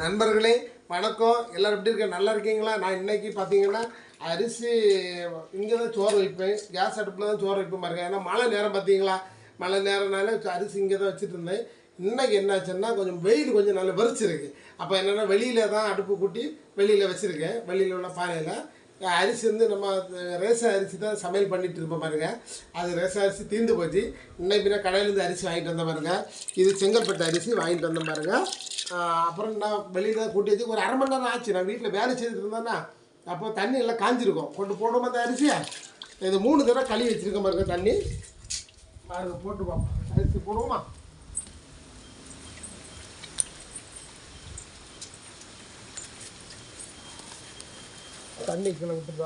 நண்பர்களே வணக்கம். எல்லோரும் எப்படி இருக்க? நல்லா இருக்கீங்களா? நான் இன்றைக்கி பார்த்தீங்கன்னா அரிசி இங்கே தான் சோறு வைப்பேன். கேஸ் அடுப்பில் தான் சோறு வைப்பேன் பாருங்க. ஏன்னா மழை நேரம் பார்த்தீங்களா? மழை நேரம்னால அரிசி இங்கே தான் வச்சுட்டு இருந்தேன். இன்னைக்கு என்னாச்சுன்னா கொஞ்சம் வெயில் கொஞ்சம் நல்லா வெறிச்சிருக்கு. அப்போ என்னென்னா வெளியில் தான் அடுப்பு கூட்டி வெளியில் வச்சுருக்கேன். வெளியில் உள்ள பானையில். அரிசி வந்து நம்ம ரேசன் அரிசி தான் சமையல் பண்ணிட்டு இருப்போம் பாருங்க. அது ரேசன் அரிசி தீர்ந்து போச்சு. இன்னைக்கு பின்ன கடையிலேருந்து அரிசி வாங்கிட்டு வந்தேன் பாருங்க. இது செங்கல்பட்டு அரிசி வாங்கிட்டு வந்தேன் பாருங்க. அப்புறம் நான் வெளியில் கூட்டி வச்சு ஒரு அரை மணி நேரம் ஆச்சு. நான் வீட்டில் வேலை செய்துட்டு இருந்தேன்னா அப்போ தண்ணி எல்லாம் காஞ்சிருக்கும். கொண்டு போடுவோம் அந்த அரிசியை இது மூணு தடவை கழுவி வச்சுருக்கேன் பாருங்க தண்ணி. பாருங்க போட்டுப்போம் அரிசி போடுவோமா? தண்ணி கீழே விட்டுட்டு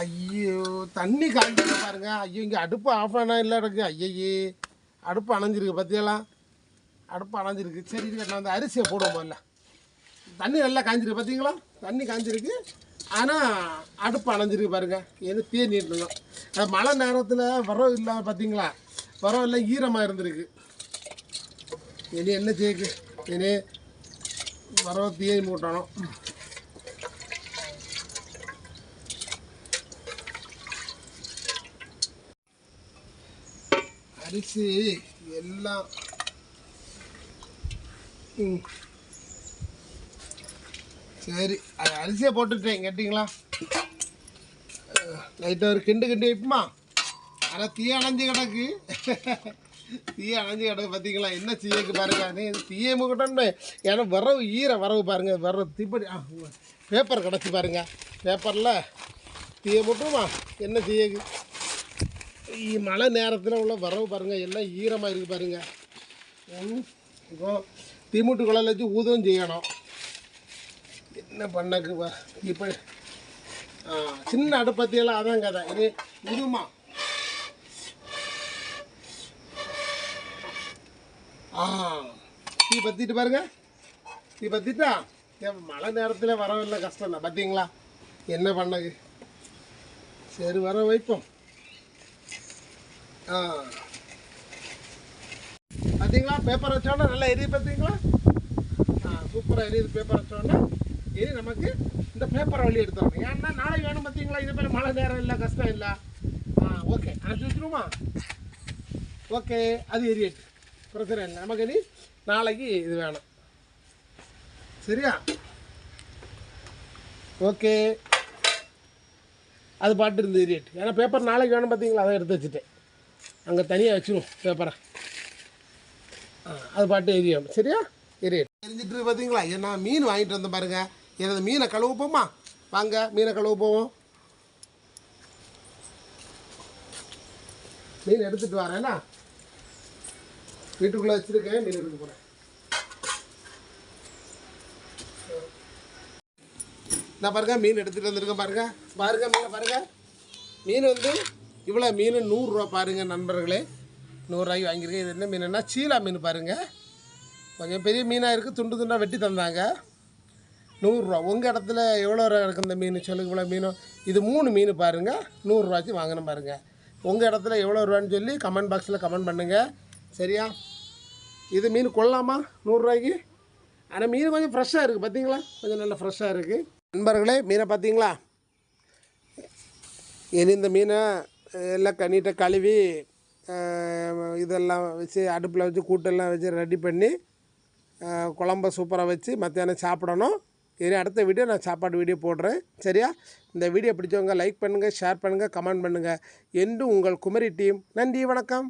ஐயோ தண்ணி காய்ஞ்சிருக்கு பாருங்க. ஐயோ இங்கே அடுப்பு ஆஃப் ஆனா இல்லை இருக்கு. ஐயையே அடுப்பு அணைஞ்சிருக்கு பற்றியெல்லாம் அடுப்பு அணைஞ்சிருக்கு. சரி இருக்கு நான் அந்த அரிசியை போடுவோம் முதல்ல. தண்ணி நல்லா காய்ஞ்சிருக்கு பார்த்தீங்களா தண்ணி காய்ஞ்சிருக்கு ஆனால் அடுப்பு அணைஞ்சிருக்கு பாருங்க. எது தீ நீட்டணும் மழை நேரத்தில் வரவு இல்லை பார்த்தீங்களா வரம் இல்லை ஈரமாக இருந்திருக்கு. இனி என்ன செய்யுது இனி வரவு தீயை மூட்டணும். அரிசி எல்லாம். ம். சரி அது அரிசியை போட்டுட்டேன் கேட்டிங்களா? லைட்டாக ஒரு கிண்டு கிண்டு வைப்புமா? ஆனால் தீ அணைஞ்சு கிடக்கு. தீய அணைஞ்சு கிடக்கு பார்த்தீங்களா என்ன செய்யக்கு பாருங்க நீ தீயை முகட்டோன்னு ஏன்னா வரவு ஈர வரவு பாருங்க வரவு தீப்படி ஆ பேப்பர் கிடச்சி பாருங்க. பேப்பரில் தீயை முட்டுமா என்ன செய்யக்கு மழை நேரத்தில் உள்ள வரவு பாருங்க எல்லாம் ஈரமாக இருக்குது பாருங்க. ம். இப்போ தீமுட்டு குழல் வச்சு ஊதவும் செய்யணும். என்ன பண்ணக்கு இப்போ சின்ன அடுப்பத்தியெல்லாம் அதான் கதை. இது இதுமா ஆ. தீ பற்றிட்டு பாருங்க. தீ பற்றிட்டா ஏன் மழை நேரத்தில் வரவில்லை கஷ்டம் தான் பார்த்தீங்களா என்ன பண்ணது? சரி வர வைப்போம். ஆ. பார்த்தீங்களா பேப்பர் வச்சோன்னா நல்லா எரியுது பார்த்தீங்களா ஆ சூப்பராக எரியுது பேப்பர் வச்சோன்னா. எரி நமக்கு இந்த பேப்பரை வழி எடுத்துடணும். ஏன்னா நாளைக்கு வேணும் பார்த்தீங்களா இது மாதிரி மழை நேரம் இல்லை கஷ்டம் இல்லை. ஆ ஓகே அனுப்பிச்சு வச்சுருமா ஓகே அது எரியட்டு பிரச்சனை இல்லை. நமக்கு இனி நாளைக்கு இது வேணும். சரியா? ஓகே. அது பாட்டு இருந்து ரேட் ஏன்னா பேப்பர் நாளைக்கு வேணும் பார்த்தீங்களா அதை எடுத்து வச்சுட்டேன். அங்கே தனியாக வச்சுருவோம் பேப்பரை ஆ அது பாட்டு எரியும் சரியா? எரியட் எரிஞ்சிட்டு பார்த்தீங்களா என்ன மீன் வாங்கிட்டு வந்தேன் பாருங்க. எனது மீனை கழுவ போமா? வாங்க மீனை கழுவ போவோம். மீன் எடுத்துகிட்டு வரேன்னா வீட்டுக்குள்ளே வச்சிருக்கேன் மீன் எடுக்க போகிறேன் நான் பாருங்க மீன் எடுத்துகிட்டு வந்திருக்கேன் பாருங்க. பாருங்க மீனை பாருங்க. மீன் வந்து இவ்வளோ மீன் நூறுரூவா பாருங்கள் நண்பர்களே. நூறுரூவாய்க்கு வாங்கியிருக்கேன். இது என்ன மீனுன்னா சீலா மீன் பாருங்கள் கொஞ்சம் பெரிய மீனாக இருக்குது துண்டு துண்டாக வெட்டி தந்தாங்க. நூறுரூவா உங்கள் இடத்துல எவ்வளோ ரூபா இருக்குது இந்த மீன்? சொல்லுங்க இவ்வளோ மீனும் இது மூணு மீன் பாருங்கள் நூறுரூவாய்க்கு வாங்கினேன் பாருங்கள் உங்கள் இடத்துல எவ்வளோ ரூபான்னு சொல்லி கமெண்ட் பாக்ஸில் கமெண்ட் பண்ணுங்கள் சரியா? இது மீன் கொள்ளலாமா? நூறுரூவாய்க்கு? ஆனால் மீன் கொஞ்சம் ஃப்ரெஷ்ஷாக இருக்குது பார்த்தீங்களா கொஞ்சம் நல்லா ஃப்ரெஷ்ஷாக இருக்குது நண்பர்களே மீனை பார்த்தீங்களா இனி இந்த மீனை எல்லாம் கண்ணிட்ட கழுவி இதெல்லாம் வச்சு அடுப்பில் வச்சு கூட்டெல்லாம் வச்சு ரெடி பண்ணி குழம்ப சூப்பராக வச்சு மத்தியானம் சாப்பிடணும். இனி அடுத்த வீடியோ நான் சாப்பாடு வீடியோ போடுறேன். சரியா? இந்த வீடியோ பிடிச்சவங்க லைக் பண்ணுங்கள் ஷேர் பண்ணுங்கள் கமெண்ட் பண்ணுங்கள் என்று உங்கள் குமரி டீம் நன்றி வணக்கம்.